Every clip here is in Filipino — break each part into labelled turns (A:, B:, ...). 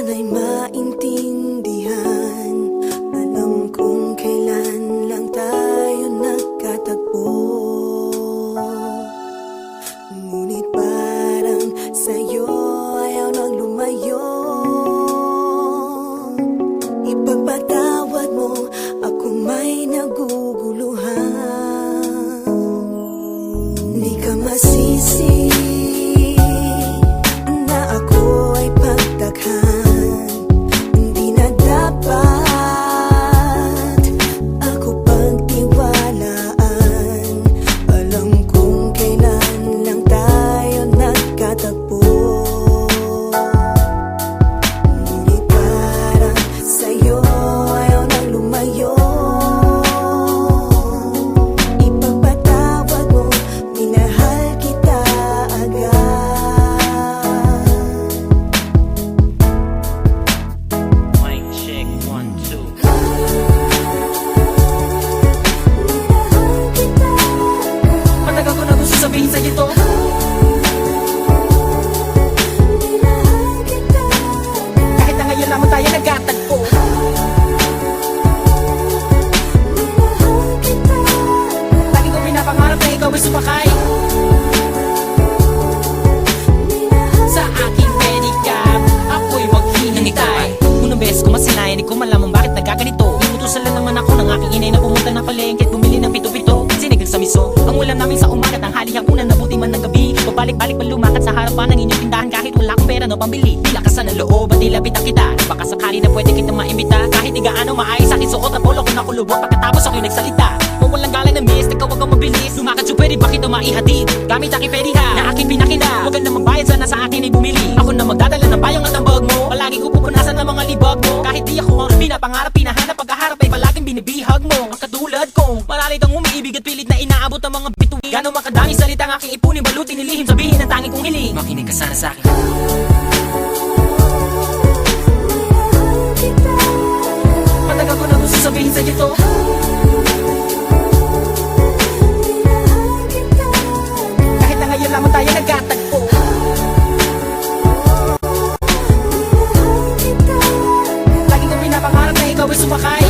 A: sana'y maintindihan
B: aking
C: inay na pumunta ng palengke at bumili ng pito-pito. Sinigang sa miso, ang ulam namin sa umaga Tanghali hapunan, nabuti man ng gabi. Pabalik-balik pa lumakad sa harapan ng inyong tindahan Kahit wala akong pera no pambili. Di lakasan ng loob at ilapitan kita. Baka sakali na pwede kita maimbita. Kahit di gaano maayos sa akin suot ang polo ko nakulubot Pagkatapos ako'y nagsalita. Kung walang galang na miss, ikaw wag kang mabilis. Lumakad so pwede ba kita maihatid? Gamit aking pwede ha, na aking pinakina Huwag na magbayad sana sa akin ay bumili. Ako na magdadala ng bayong at ang bag mo. Palagi ko pupunasan ng mga libag mo. Kahit di ako ang pinapangarap, pinahanap binibihag mo Ang katulad ko, maralit ang umiibig at pilit na inaabot ang mga bituin Gano'ng makadami salita ang aking ipunin Balutin nilihim, sabihin ang tanging kong hiling. Makinig ka sana sa akin.
B: Matagal ko na gusto sabihin sa'yo to. Kahit na ngayon lamang tayo nagkatagpo Lagi ko pinapangarap na ikaw ay sumakay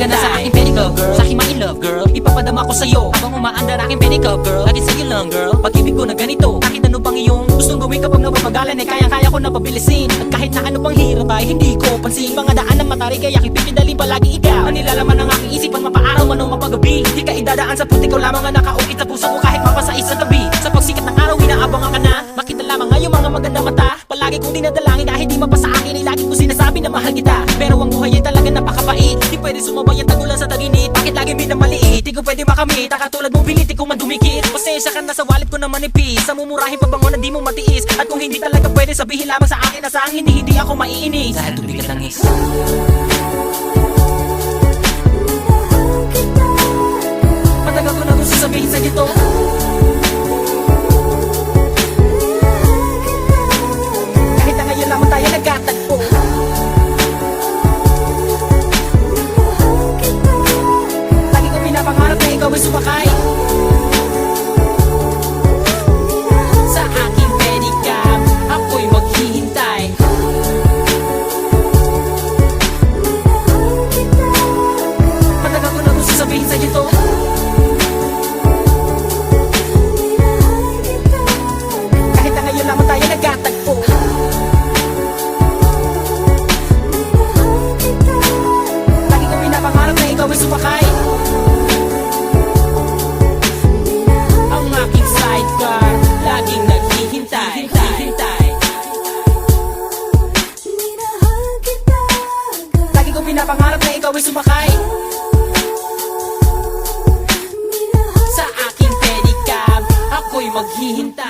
C: Halika na sa aking pedicab girl. Sa aking my love girl. Ipapadama ko sa'yo Habang umaandar aking pedicab girl. Lagi sa'yo lang girl. Pag-ibig ko na ganito Kahit ano pang iyong Gustong gawin kapag napapagalan Eh kaya-kaya ko na pabilisin. At kahit na ano pang hirap ay Hindi ko pansin. Mga daan ng matari Kaya kipipidalin palagi ikaw. Ang nilalaman ng aking isipan Mapaaraw man o mapagabi. Di ka idadaan sa puti ko lamang ang nakaukit sa puso ko Kahit mapasa isa gabi Sa pagsikat ng araw Inaabangan ka na. Makita lamang ngayong mga maganda mata. Palagi kong dinadalangin Di sumabay ang tagulan sa taginit. Bakit lagi minamaliit Di ko pwede makamit. Katulad mong pilit Di ko man dumikit Pasensya ka na sa wallet ko na manipis. Sa mumurahin pabango na di mo matiis. At kung hindi talaga pwede sabihin lamang sa akin Na sa hindi hindi ako maiinis. Dahil tubigat lang is
B: Matagal ko na gusto sabihin sa'yo to sumakay. Sa aking pedicab Ako'y maghihintay. Matagal ko na gusto sabihin sa'yo to Kahit na ngayon lamang tayo nagkatagpo Lagi ko pinapangarap na ikaw ay sumakay
C: maghihintay